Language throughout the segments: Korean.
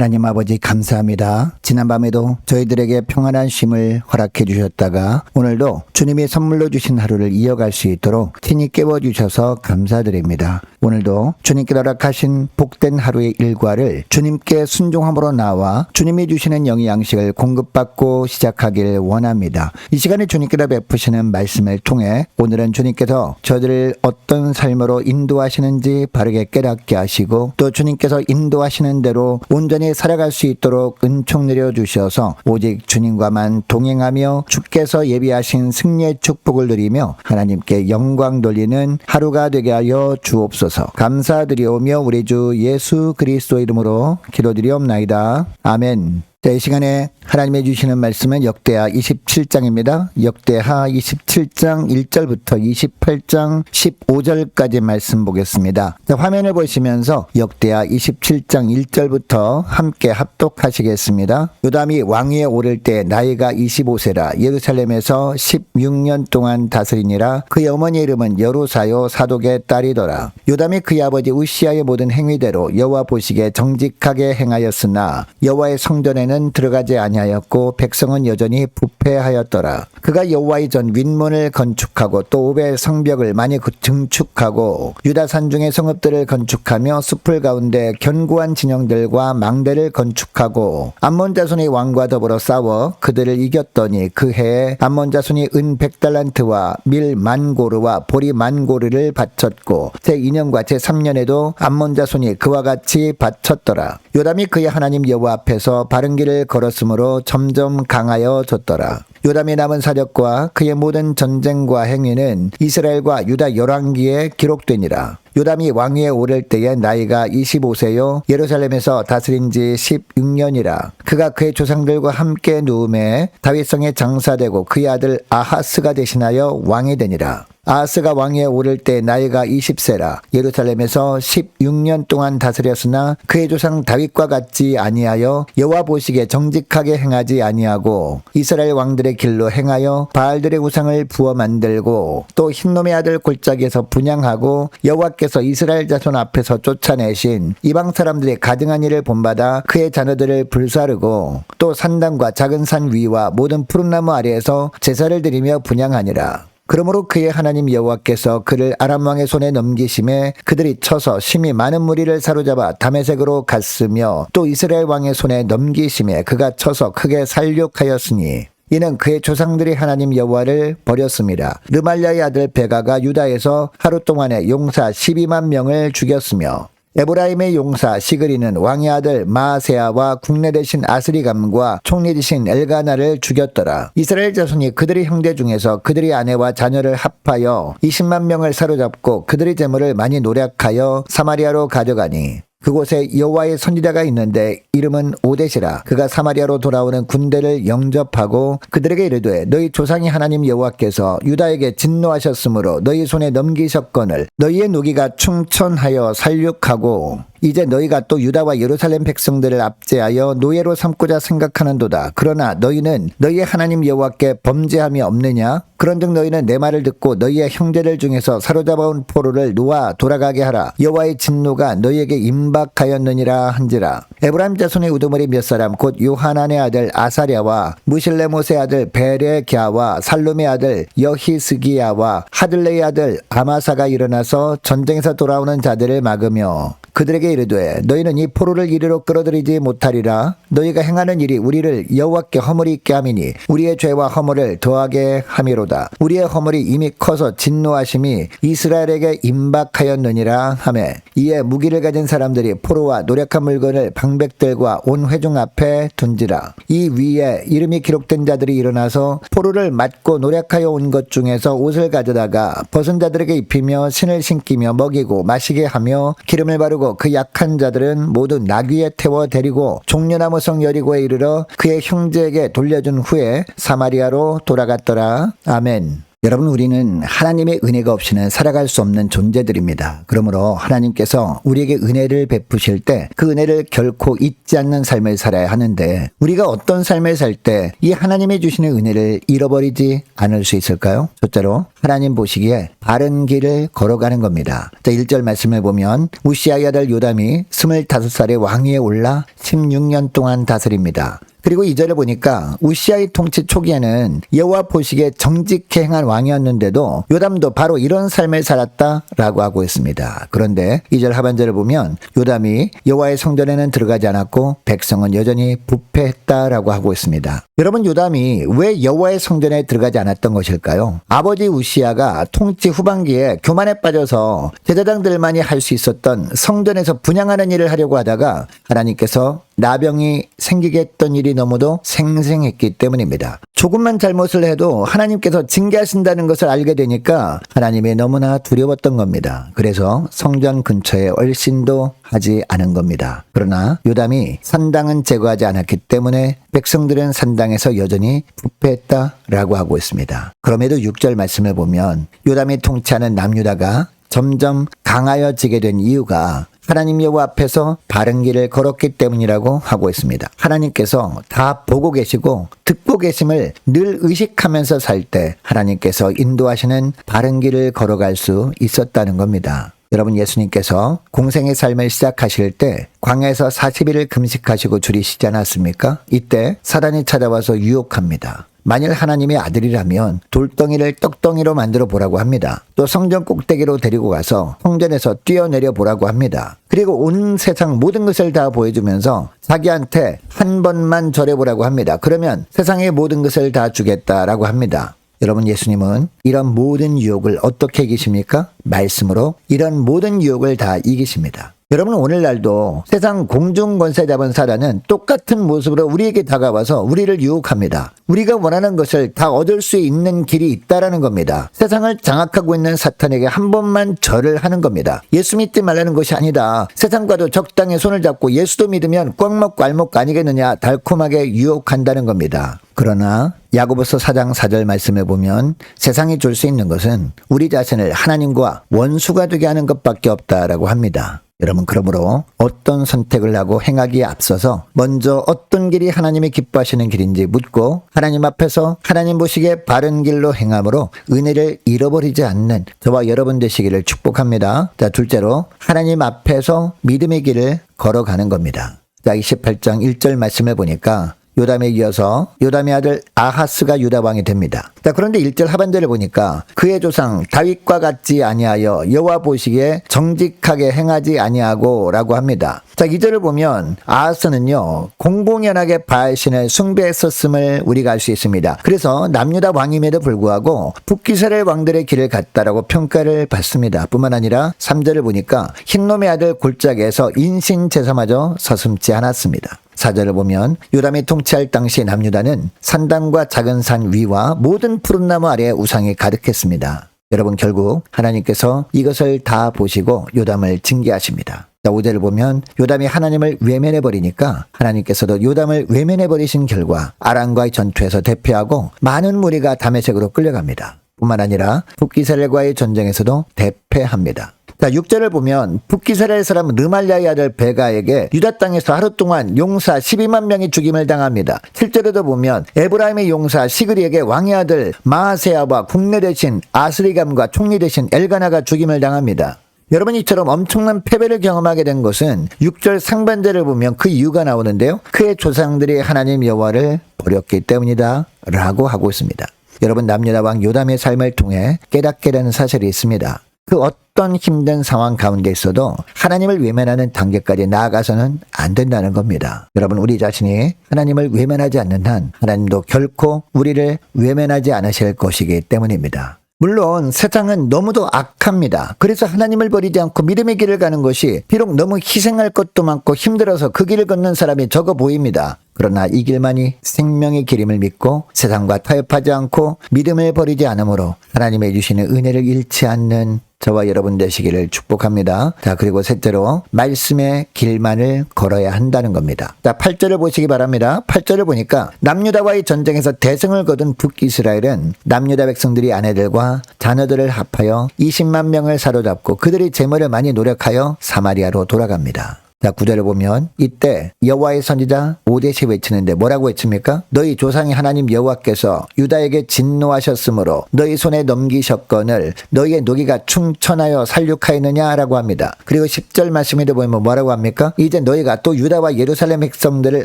하나님 아버지 감사합니다. 지난밤에도 저희들에게 평안한 쉼을 허락해 주셨다가 오늘도 주님이 선물로 주신 하루를 이어갈 수 있도록 친히 깨워 주셔서 감사드립니다. 오늘도 주님께 허락하신 복된 하루의 일과를 주님께 순종함으로 나와 주님이 주시는 영의 양식을 공급받고 시작하길 원합니다. 이 시간에 주님께서 베푸시는 말씀을 통해 오늘은 주님께서 저들을 어떤 삶으로 인도하시는지 바르게 깨닫게 하시고 또 주님께서 인도하시는 대로 온전히 살아갈 수 있도록 은총 내려 주셔서 오직 주님과만 동행하며 주께서 예비하신 승리의 축복을 누리며 하나님께 영광 돌리는 하루가 되게 하여 주옵소서. 감사드리오며 우리 주 예수 그리스도 이름으로 기도드리옵나이다. 아멘. 자, 이 시간에 하나님의 주시는 말씀은 역대하 27장입니다. 역대하 27장 1절부터 28장 15절까지 말씀 보겠습니다. 자, 화면을 보시면서 역대하 27장 1절부터 함께 합독하시겠습니다. 요담이 왕위에 오를 때 나이가 25세라 예루살렘에서 16년 동안 다스리니라 그의 어머니 이름은 여루사요 사독의 딸이더라. 요담이 그의 아버지 우시아의 모든 행위대로 여호와 보시기에 정직하게 행하였으나 여호와의 성전에는 들어가지 아니하였고 백성은 여전히 부패하였더라. 그가 여호와의 전 윗문을 건축하고 또 오베 성벽을 많이 그- 증축하고 유다 산중의 성읍들을 건축하며 숲을 가운데 견고한 진영들과 망대를 건축하고 암몬 자손의 왕과 더불어 싸워 그들을 이겼더니 그 해에 암몬 자손이 은 백달란트와 밀 만고르와 보리 만고르를 바쳤고 제 2년과 제 3년에도 암몬 자손이 그와 같이 바쳤더라. 요담이 그의 하나님 여호와 앞에서 바른 길을 걸었으므로 점점 강하여 졌더라. 요담이 남은 사적과 그의 모든 전쟁과 행위는 이스라엘과 유다 열왕기에 기록되니라. 요담이 왕위에 오를 때에 나이가 25세요 예루살렘에서 다스린 지 16년이라 그가 그의 조상들과 함께 누움에 다윗성에 장사되고 그의 아들 아하스가 대신하여 왕이 되니라 아하스가 왕위에 오를 때 나이가 20세라 예루살렘에서 16년 동안 다스렸으나 그의 조상 다윗과 같지 아니하여 여호와 보시기에 정직하게 행하지 아니하고 이스라엘 왕들의 길로 행하여 바알들의 우상을 부어 만들고 또 흰놈의 아들 골짜기에서 분양하고 여호와께서 이스라엘 자손 앞에서 쫓아내신 이방 사람들의 가증한 일을 본받아 그의 자녀들을 불사르고 또 산당과 작은 산 위와 모든 푸른 나무 아래에서 제사를 드리며 분양하니라 그러므로 그의 하나님 여호와께서 그를 아람 왕의 손에 넘기심에 그들이 쳐서 심히 많은 무리를 사로잡아 다메색으로 갔으며 또 이스라엘 왕의 손에 넘기심에 그가 쳐서 크게 살육하였으니 이는 그의 조상들이 하나님 여호와를 버렸습니다. 르말랴의 아들 베가가 유다에서 하루 동안에 용사 12만 명을 죽였으며 에브라임의 용사 시그리는 왕의 아들 마세아와 국내 대신 아스리감과 총리 대신 엘가나를 죽였더라. 이스라엘 자손이 그들의 형제 중에서 그들의 아내와 자녀를 합하여 20만 명을 사로잡고 그들의 재물을 많이 노력하여 사마리아로 가져가니 그곳에 여호와의 선지자가 있는데 이름은 오데시라. 그가 사마리아로 돌아오는 군대를 영접하고 그들에게 이르되 너희 조상이 하나님 여호와께서 유다에게 진노하셨으므로 너희 손에 넘기셨거늘 너희의 노기가 충천하여 살육하고 이제 너희가 또 유다와 예루살렘 백성들을 압제하여 노예로 삼고자 생각하는도다. 그러나 너희는 너희의 하나님 여호와께 범죄함이 없느냐? 그런즉 너희는 내 말을 듣고 너희의 형제들 중에서 사로잡아온 포로를 놓아 돌아가게 하라. 여호와의 진노가 너희에게 임박하였느니라 한지라. 에브라임 자손의 우두머리 몇 사람 곧 요하난의 아들 아사랴와 무실레못의 아들 베레갸와 살룸의 아들 여히스기야와 하들레의 아들 아마사가 일어나서 전쟁에서 돌아오는 자들을 막으며 그들에게 이르되 너희는 이 포로를 이리로 끌어들이지 못하리라. 너희가 행하는 일이 우리를 여호와께 허물이 있게 함이니 우리의 죄와 허물을 더하게 함이로다. 우리의 허물이 이미 커서 진노하심이 이스라엘에게 임박하였느니라. 하매 이에 무기를 가진 사람들이 포로와 노력한 물건을 방백들과 온 회중 앞에 둔지라. 이 위에 이름이 기록된 자들이 일어나서 포로를 맞고 노력하여 온 것 중에서 옷을 가져다가 벗은 자들에게 입히며 신을 신기며 먹이고 마시게 하며 기름을 바르고 그 약한 자들은 모두 나귀에 태워 데리고 종려나무성 여리고에 이르러 그의 형제에게 돌려준 후에 사마리아로 돌아갔더라. 아멘 여러분 우리는 하나님의 은혜가 없이는 살아갈 수 없는 존재들입니다. 그러므로 하나님께서 우리에게 은혜를 베푸실 때 그 은혜를 결코 잊지 않는 삶을 살아야 하는데 우리가 어떤 삶을 살 때 이 하나님의 주시는 은혜를 잃어버리지 않을 수 있을까요? 첫째로 하나님 보시기에 바른 길을 걸어가는 겁니다. 자, 1절 말씀을 보면 우시아의 아들 요담이 25살의 왕위에 올라 16년 동안 다스립니다. 그리고 이절에 보니까 우시아의 통치 초기에는 여호와 보시기에 정직해 행한 왕이었는데도 요담도 바로 이런 삶을 살았다라고 하고 있습니다. 그런데 이 절 하반절을 보면 요담이 여호와의 성전에는 들어가지 않았고 백성은 여전히 부패했다라고 하고 있습니다. 여러분 요담이 왜 여호와의 성전에 들어가지 않았던 것일까요? 아버지 우시아가 통치 후반기에 교만에 빠져서 제사장들만이 할 수 있었던 성전에서 분양하는 일을 하려고 하다가 하나님께서 나병이 생기게 했던 일이 너무도 생생했기 때문입니다. 조금만 잘못을 해도 하나님께서 징계하신다는 것을 알게 되니까 하나님이 너무나 두려웠던 겁니다. 그래서 성전 근처에 얼씬도 하지 않은 겁니다. 그러나 요담이 산당은 제거하지 않았기 때문에 백성들은 산당에서 여전히 부패했다라고 하고 있습니다. 그럼에도 6절 말씀을 보면 요담이 통치하는 남유다가 점점 강하여지게 된 이유가 하나님 여호와 앞에서 바른 길을 걸었기 때문이라고 하고 있습니다. 하나님께서 다 보고 계시고 듣고 계심을 늘 의식하면서 살 때 하나님께서 인도하시는 바른 길을 걸어갈 수 있었다는 겁니다. 여러분 예수님께서 공생의 삶을 시작하실 때 광야에서 40일을 금식하시고 줄이시지 않았습니까? 이때 사단이 찾아와서 유혹합니다. 만일 하나님의 아들이라면 돌덩이를 떡덩이로 만들어 보라고 합니다. 또 성전 꼭대기로 데리고 가서 성전에서 뛰어내려 보라고 합니다. 그리고 온 세상 모든 것을 다 보여주면서 자기한테 한 번만 절해보라고 합니다. 그러면 세상의 모든 것을 다 주겠다라고 합니다. 여러분 예수님은 이런 모든 유혹을 어떻게 이기십니까? 말씀으로 이런 모든 유혹을 다 이기십니다. 여러분 오늘날도 세상 공중 권세 잡은 사단은 똑같은 모습으로 우리에게 다가와서 우리를 유혹합니다. 우리가 원하는 것을 다 얻을 수 있는 길이 있다라는 겁니다. 세상을 장악하고 있는 사탄에게 한 번만 절을 하는 겁니다. 예수 믿지 말라는 것이 아니다. 세상과도 적당히 손을 잡고 예수도 믿으면 꽉 먹고 알먹고 아니겠느냐 달콤하게 유혹한다는 겁니다. 그러나 야고보서 4장 4절 말씀에 보면 세상이 줄 수 있는 것은 우리 자신을 하나님과 원수가 되게 하는 것밖에 없다라고 합니다. 여러분 그러므로 어떤 선택을 하고 행하기에 앞서서 먼저 어떤 길이 하나님이 기뻐하시는 길인지 묻고 하나님 앞에서 하나님 보시기에 바른 길로 행함으로 은혜를 잃어버리지 않는 저와 여러분 되시기를 축복합니다. 자 둘째로 하나님 앞에서 믿음의 길을 걸어가는 겁니다. 자 28장 1절 말씀을 보니까 요담에 이어서 요담의 아들 아하스가 유다 왕이 됩니다. 자, 그런데 1절 하반절을 보니까 그의 조상 다윗과 같지 아니하여 여호와 보시기에 정직하게 행하지 아니하고라고 합니다. 자, 2절을 보면 아하스는요. 공공연하게 바알신을 숭배했었음을 우리가 알 수 있습니다. 그래서 남유다 왕임에도 불구하고 북기스라엘 왕들의 길을 갔다라고 평가를 받습니다. 뿐만 아니라 3절을 보니까 흰놈의 아들 골짜기에서 인신 제사마저 서슴지 않았습니다. 사절을 보면 요람이 통치할 당시 남유다는 산당과 작은 산 위와 모든 푸른 나무 아래에 우상이 가득했습니다. 여러분 결국 하나님께서 이것을 다 보시고 요담을 징계하십니다. 자, 5절을 보면 요담이 하나님을 외면해 버리니까 하나님께서도 요담을 외면해 버리신 결과 아람과의 전투에서 대패하고 많은 무리가 다메섹으로 끌려갑니다. 뿐만 아니라 북기스라엘과의 전쟁에서도 대패합니다. 자, 6절을 보면 북기스라엘 사람 르말야의 아들 베가에게 유다 땅에서 하루 동안 용사 12만 명이 죽임을 당합니다. 7절에도 보면 에브라임의 용사 시그리에게 왕의 아들 마하세아와 국내 대신 아스리감과 총리 대신 엘가나가 죽임을 당합니다. 여러분 이처럼 엄청난 패배를 경험하게 된 것은 6절 상반절을 보면 그 이유가 나오는데요. 그의 조상들이 하나님 여호와를 버렸기 때문이다 라고 하고 있습니다. 여러분 남유다 왕 요담의 삶을 통해 깨닫게 되는 사실이 있습니다. 그 어떤 힘든 상황 가운데 있어도 하나님을 외면하는 단계까지 나아가서는 안 된다는 겁니다. 여러분 우리 자신이 하나님을 외면하지 않는 한 하나님도 결코 우리를 외면하지 않으실 것이기 때문입니다. 물론 세상은 너무도 악합니다. 그래서 하나님을 버리지 않고 믿음의 길을 가는 것이 비록 너무 희생할 것도 많고 힘들어서 그 길을 걷는 사람이 적어 보입니다. 그러나 이 길만이 생명의 길임을 믿고 세상과 타협하지 않고 믿음을 버리지 않으므로 하나님의 주시는 은혜를 잃지 않는 저와 여러분 되시기를 축복합니다. 자, 그리고 셋째로 말씀의 길만을 걸어야 한다는 겁니다. 자, 8절을 보시기 바랍니다. 8절을 보니까 남유다와의 전쟁에서 대승을 거둔 북이스라엘은 남유다 백성들이 아내들과 자녀들을 합하여 20만 명을 사로잡고 그들이 재물을 많이 노력하여 사마리아로 돌아갑니다. 자, 구절을 보면 이때 여호와의 선지자 오데시 외치는데 뭐라고 외칩니까? 너희 조상이 하나님 여호와께서 유다에게 진노하셨으므로 너희 손에 넘기셨건을 너희의 노기가 충천하여 살육하였느냐라고 합니다. 그리고 10절 말씀에도 보면 뭐라고 합니까? 이제 너희가 또 유다와 예루살렘 백성들을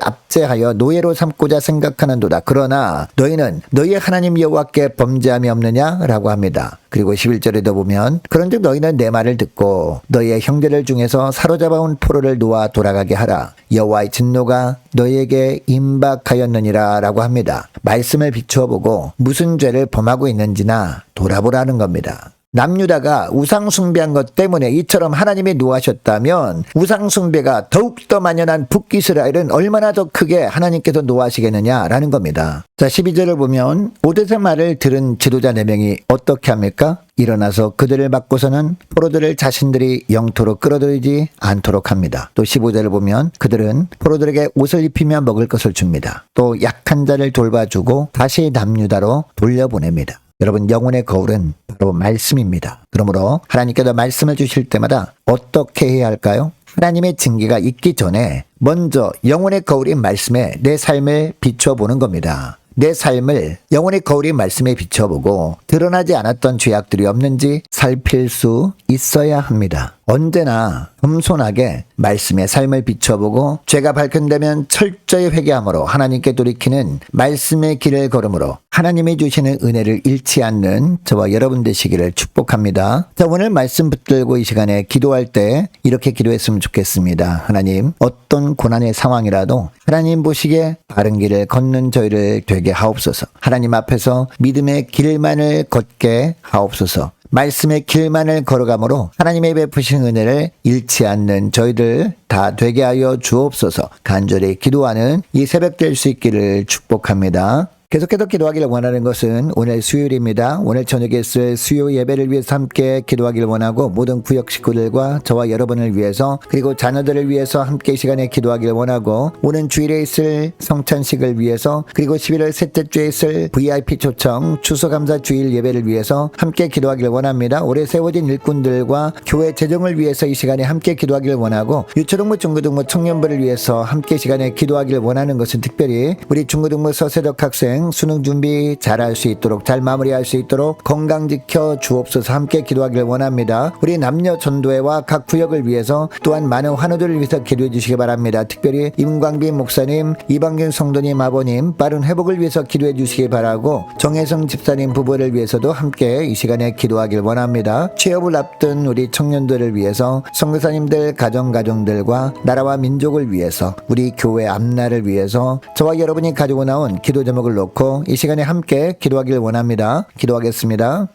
압제하여 노예로 삼고자 생각하는도다. 그러나 너희는 너희 하나님 여호와께 범죄함이 없느냐라고 합니다. 그리고 11절에도 보면 그런즉 너희는 내 말을 듣고 너희의 형제들 중에서 사로잡아온 포로를 놓아 돌아가게 하라 여호와의 진노가 너희에게 임박하였느니라라고 합니다. 말씀을 비추어 보고 무슨 죄를 범하고 있는지나 돌아보라는 겁니다. 남유다가 우상숭배한 것 때문에 이처럼 하나님이 노하셨다면 우상숭배가 더욱더 만연한 북이스라엘은 얼마나 더 크게 하나님께서 노하시겠느냐라는 겁니다. 자, 12절을 보면 오데세 말을 들은 지도자 4명이 어떻게 합니까? 일어나서 그들을 맞고서는 포로들을 자신들이 영토로 끌어들이지 않도록 합니다. 또 15절을 보면 그들은 포로들에게 옷을 입히며 먹을 것을 줍니다. 또 약한 자를 돌봐주고 다시 남유다로 돌려보냅니다. 여러분 영혼의 거울은 바로 말씀입니다. 그러므로 하나님께서 말씀을 주실 때마다 어떻게 해야 할까요? 하나님의 징계가 있기 전에 먼저 영혼의 거울인 말씀에 내 삶을 비춰보는 겁니다. 내 삶을 영혼의 거울인 말씀에 비춰보고 드러나지 않았던 죄악들이 없는지 살필 수 있어야 합니다. 언제나 겸손하게 말씀의 삶을 비춰보고 죄가 발견되면 철저히 회개함으로 하나님께 돌이키는 말씀의 길을 걸음으로 하나님이 주시는 은혜를 잃지 않는 저와 여러분 되시기를 축복합니다. 자, 오늘 말씀 붙들고 이 시간에 기도할 때 이렇게 기도했으면 좋겠습니다. 하나님, 어떤 고난의 상황이라도 하나님 보시기에 바른 길을 걷는 저희를 되게 하옵소서. 하나님 앞에서 믿음의 길만을 걷게 하옵소서. 말씀의 길만을 걸어감으로 하나님의 베푸신 은혜를 잃지 않는 저희들 다 되게 하여 주옵소서 간절히 기도하는 이 새벽 될 수 있기를 축복합니다. 계속해서 기도하기를 원하는 것은 오늘 수요일입니다. 오늘 저녁에 있을 수요 예배를 위해서 함께 기도하기를 원하고 모든 구역 식구들과 저와 여러분을 위해서 그리고 자녀들을 위해서 함께 이 시간에 기도하기를 원하고 오는 주일에 있을 성찬식을 위해서 그리고 11월 셋째 주에 있을 VIP 초청 추수감사 주일 예배를 위해서 함께 기도하기를 원합니다. 올해 세워진 일꾼들과 교회 재정을 위해서 이 시간에 함께 기도하기를 원하고 유초등부 중고등부 청년부를 위해서 함께 이 시간에 기도하기를 원하는 것은 특별히 우리 중고등부 서세덕 학생 수능 준비 잘할 수 있도록 잘 마무리할 수 있도록 건강 지켜 주옵소서 함께 기도하기를 원합니다. 우리 남녀 전도회와 각 구역을 위해서 또한 많은 환우들을 위해서 기도해 주시기 바랍니다. 특별히 임광빈 목사님, 이방균 성도님 아버님 빠른 회복을 위해서 기도해 주시기 바라고 정혜성 집사님 부부를 위해서도 함께 이 시간에 기도하길 원합니다. 취업을 앞둔 우리 청년들을 위해서 성교사님들 가정 가정들과 나라와 민족을 위해서 우리 교회 앞날을 위해서 저와 여러분이 가지고 나온 기도 제목을 놓고 이 시간에 함께 기도하길 원합니다. 기도하겠습니다.